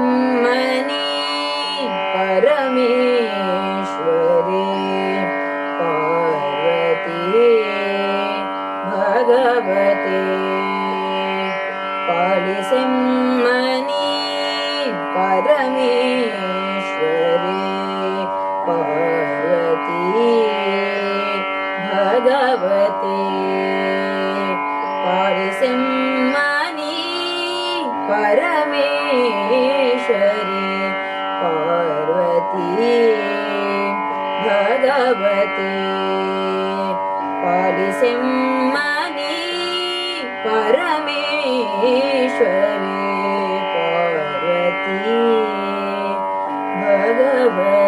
പാലിസെമ്മനി പരമേശ്വരേ പാർവതിയേ ഭഗവതേ പാലിസെമ്മനി പരമേശ്വരേ പാർവതിയേ ഭഗവതേ പാലിസെമ്മനി शरे पार्वती भगवती पालिसिंहनि परमेश्वरी पार्वती भगवती।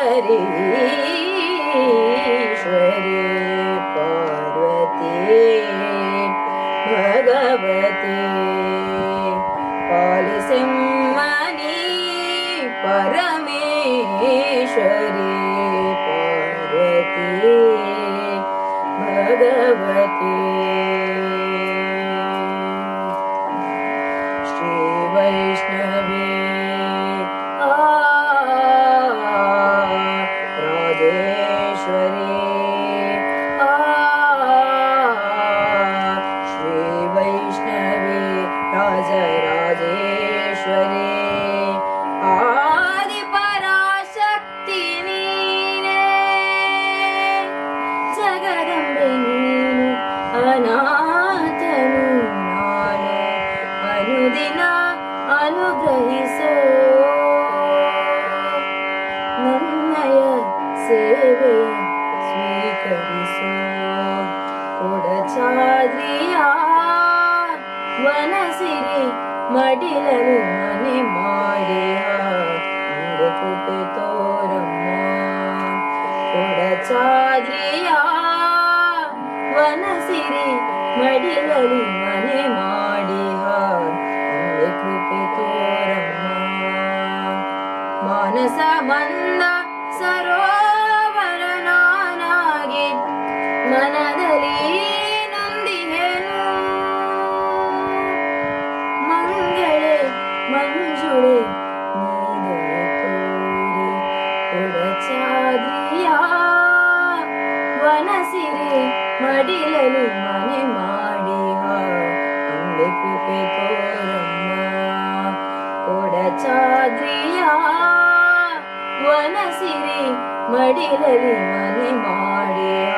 हरीश्वरी पार्वती भगवती पालसिंहनि परमेश्वरी पार्वती भगवती। അനുഗ്രഹിസോ നന്നയ സേവയെ സ്വീകരിസോ ഉടചാദ്രിയ വനസിരി മടിലരു മനെ മാറിയ മുറുകുട്ടു തോരമ്മ ഉടചാദ്രിയ വനസിരി മടിലരു മനെ മാറിയ ಮಾನಸ ಮಂದ ಸರೋವರನಾಗಿ ಮನದಲ್ಲಿ ನೊಂದಿಹೆನು. ಮಂಗಳೇ ಮಂಜುಳೆ ಕೊಡಚಾದ್ರಿಯ. ವನಸಿರಿ ಮಡಿಲಲಿ ಮನೆ ಮಾಡಿಹ ವನಸಿರಿ ಮಡಿಲಲಿ ಮನೆ ಮಾಡಿಹ